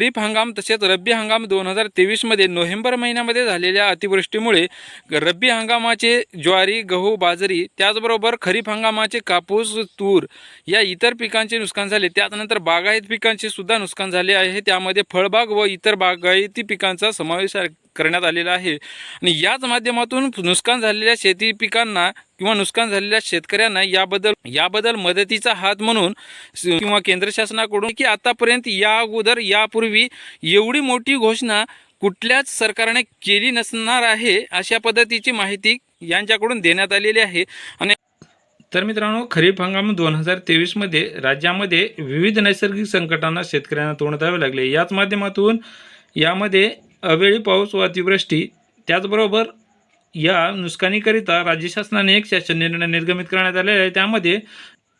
खरीप हंगाम तसेच रब्बी हंगाम दोन हजार तेवीसमध्ये नोव्हेंबर महिन्यामध्ये झालेल्या अतिवृष्टीमुळे रब्बी हंगामाचे ज्वारी गहू बाजरी त्याचबरोबर खरीप हंगामाचे कापूस तूर या इतर पिकांचे नुकसान झाले. त्यानंतर बागायत पिकांचे सुद्धा नुकसान झाले आहे. त्यामध्ये फळबाग व इतर बागायती पिकांचा समावेश आहे- करण्यात आलेला आहे. आणि याच माध्यमातून नुकसान झालेल्या शेती पिकांना किंवा नुकसान झालेल्या शेतकऱ्यांना याबद्दल याबद्दल मदतीचा हात म्हणून किंवा केंद्र शासनाकडून की आतापर्यंत या अगोदर यापूर्वी एवढी मोठी घोषणा कुठल्याच सरकारने केली नसणार आहे अशा पद्धतीची माहिती यांच्याकडून देण्यात आलेली आहे. आणि तर मित्रांनो खरीप हंगाम दोन हजार तेवीसमध्ये राज्यामध्ये विविध नैसर्गिक संकटांना शेतकऱ्यांना तोंड द्यावे लागले. याच माध्यमातून यामध्ये अवेळी पाऊस व अतिवृष्टी त्याचबरोबर या नुकसानीकरिता राज्य शासनाने एक शासन निर्णय निर्गमित करण्यात आलेला आहे. त्यामध्ये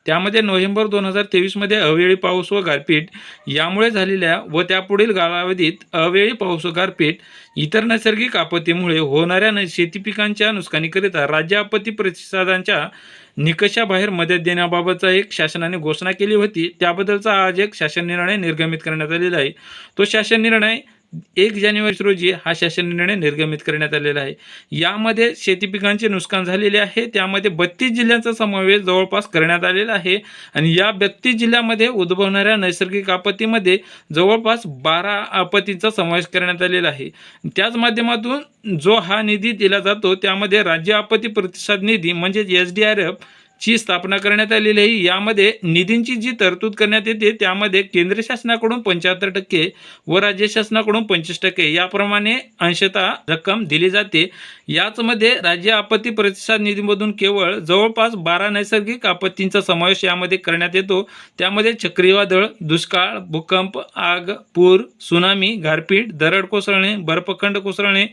त्यामध्ये नोव्हेंबर दोन हजार तेवीसमध्ये अवेळी पाऊस व गारपीट यामुळे झालेल्या व त्यापुढील कालावधीत अवेळी पाऊस व गारपीट इतर नैसर्गिक आपत्तीमुळे होणाऱ्या न- शेती पिकांच्या नुकसानीकरिता राज्य आपत्ती प्रतिसादांच्या निकषाबाहेर मदत देण्याबाबतचा एक शासनाने घोषणा केली होती. त्याबद्दलचा आज एक शासन निर्णय निर्गमित करण्यात आलेला आहे. तो शासन निर्णय एक जानेवारी रोजी हा शासन निर्णय निर्गमित करण्यात आलेला आहे. यामध्ये शेती पिकांचे नुकसान झालेले आहे. त्यामध्ये बत्तीस जिल्ह्यांचा समावेश जवळपास करण्यात आलेला आहे. आणि या बत्तीस जिल्ह्यामध्ये उद्भवणाऱ्या नैसर्गिक आपत्तीमध्ये जवळपास बारा आपत्तींचा समावेश करण्यात आलेला आहे. त्याच माध्यमातून जो हा निधी दिला जातो त्यामध्ये राज्य आपत्ती प्रतिसाद निधी म्हणजेच एस डी आर एफ ची स्थापना करण्यात आलेली आहे. यामध्ये निधींची जी तरतूद करण्यात येते त्यामध्ये केंद्र शासनाकडून पंच्याहत्तर टक्के व राज्य शासनाकडून पंचवीस टक्के याप्रमाणे अंशतः रक्कम दिली जाते. याचमध्ये राज्य आपत्ती प्रतिसाद निधीमधून केवळ जवळपास बारा नैसर्गिक आपत्तींचा समावेश यामध्ये करण्यात येतो. त्यामध्ये चक्रीवादळ दुष्काळ भूकंप आग पूर सुनामी गारपीट दरड कोसळणे बर्फखंड कोसळणे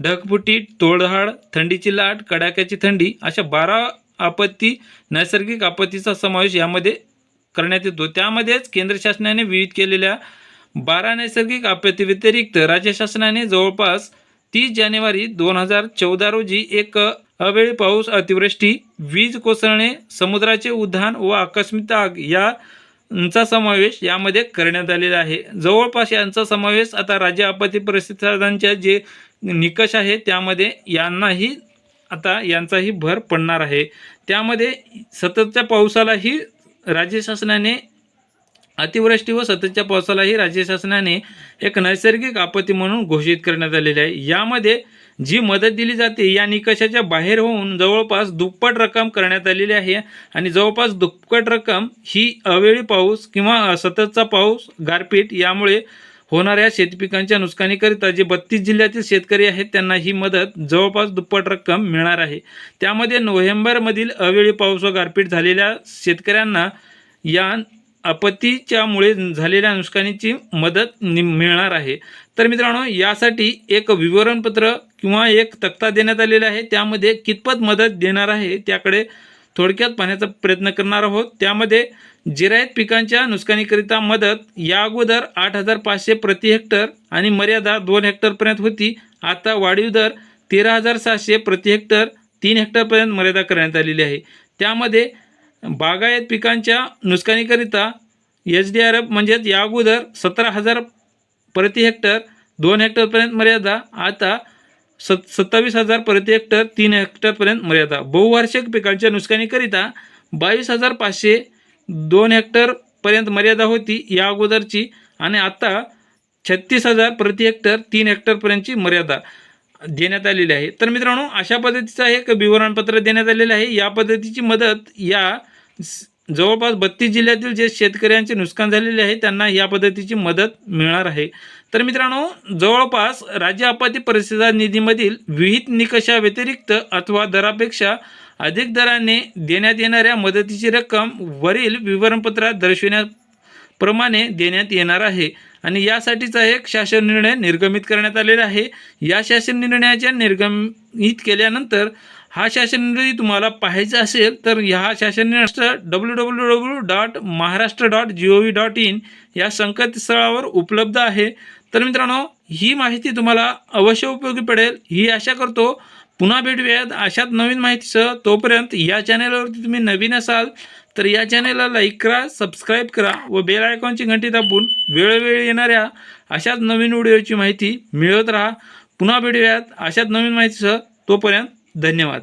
ढगफुटी तोडहाड थंडीची लाट कडाक्याची थंडी अशा बारा आपत्ती नैसर्गिक आपत्तीचा समावेश यामध्ये करण्यात येतो. त्यामध्येच केंद्र शासनाने विविध केलेल्या बारा नैसर्गिक आपत्ती व्यतिरिक्त राज्य शासनाने जवळपास तीस जानेवारी दोन हजार चौदा रोजी एक अवेळी पाऊस अतिवृष्टी वीज कोसळणे समुद्राचे उद्धान व आकस्मिक आग यांचा समावेश यामध्ये करण्यात आलेला आहे. जवळपास यांचा समावेश आता राज्य आपत्ती प्रतिसादांच्या जे निकष आहे त्यामध्ये यांनाही आता यांचाही भर पडणार आहे. त्यामध्ये सततच्या पावसालाही राज्य शासनाने अतिवृष्टी व सततच्या पावसालाही राज्य शासनाने एक नैसर्गिक आपत्ती म्हणून घोषित करण्यात आलेली आहे. यामध्ये जी मदत दिली जाते या निकषाच्या बाहेर होऊन जवळपास दुप्पट रक्कम करण्यात आलेली आहे आणि जवळपास दुप्पट रक्कम ही अवेळी पाऊस किंवा सततचा पाऊस गारपीट यामुळे होणाऱ्या शेतपिकांच्या नुकसानीकरिता जे बत्तीस जिल्ह्यातील शेतकरी आहेत त्यांना ही मदत जवळपास दुप्पट रक्कम मिळणार आहे. त्यामध्ये नोव्हेंबरमधील अवेळी पाऊस व गारपीट झालेल्या शेतकऱ्यांना या आपत्तीच्यामुळे झालेल्या नुकसानीची मदत नि मिळणार आहे. तर मित्रांनो यासाठी एक विवरणपत्र किंवा एक तक्ता देण्यात आलेला आहे. त्यामध्ये कितपत मदत देणार आहे त्याकडे थोडक्यात पाहण्याचा प्रयत्न करणार आहोत. त्यामध्ये जिरायत पिकांच्या नुकसानीकरिता मदत या अगोदर आठ हजार पाचशे प्रति हेक्टर आणि मर्यादा दोन हेक्टरपर्यंत होती. आता वाढीव दर तेरा हजार सहाशे प्रति हेक्टर तीन हेक्टरपर्यंत मर्यादा करण्यात आलेली आहे. त्यामध्ये बागायत पिकांच्या नुकसानीकरिता एच डी आर एफ म्हणजेच या अगोदर सतरा हजार प्रति हेक्टर दोन हेक्टरपर्यंत मर्यादा आता सत सत्तावीस हजार प्रति हेक्टर तीन हेक्टरपर्यंत मर्यादा. बहुवार्षिक पिकांच्या नुकसानीकरिता बावीस हजार पाचशे दोन हेक्टरपर्यंत मर्यादा होती या अगोदरची. आणि आता छत्तीस हजार प्रति हेक्टर तीन हेक्टरपर्यंतची मर्यादा देण्यात आलेली आहे. तर मित्रांनो अशा पद्धतीचं एक विवरणपत्र देण्यात आलेलं आहे. या पद्धतीची मदत या जवळपास बत्तीस जिल्ह्यातील जे शेतकऱ्यांचे नुकसान झालेले आहे त्यांना या पद्धतीची मदत मिळणार आहे. तर मित्रांनो जवळपास राज्य आपत्ती परिस्थिती निधीमधील विहित निकषाव्यतिरिक्त अथवा दरापेक्षा अधिक दराने देण्यात येणाऱ्या मदतीची रक्कम वरील विवरणपत्रात दर्शविण्याप्रमाणे देण्यात येणार आहे आणि यासाठीचा एक शासन निर्णय निर्गमित करण्यात आलेला आहे. या शासन निर्णयाच्या निर्गमित केल्यानंतर हा शासन निर्णय तुम्हाला पाहायचा असेल तर ह्या शासन निर्णय W W W dot Maharashtra dot G O V dot in या संकेतस्थळावर उपलब्ध आहे. तर मित्रांनो ही माहिती तुम्हाला अवश्य उपयोगी पडेल. ही आशा करतो पुन्हा भेटूयात. अशात नवीन माहितीसह तोपर्यंत या चॅनलवरती तुम्ही नवीन असाल तर या चॅनेलला लाईक करा सबस्क्राईब करा व बेल आयकॉनची घंटी दाबून वेळोवेळी येणाऱ्या अशाच नवीन व्हिडिओची माहिती मिळवत राहा. पुन्हा भेटूयात अशाच नवीन माहितीसह तोपर्यंत धन्यवाद.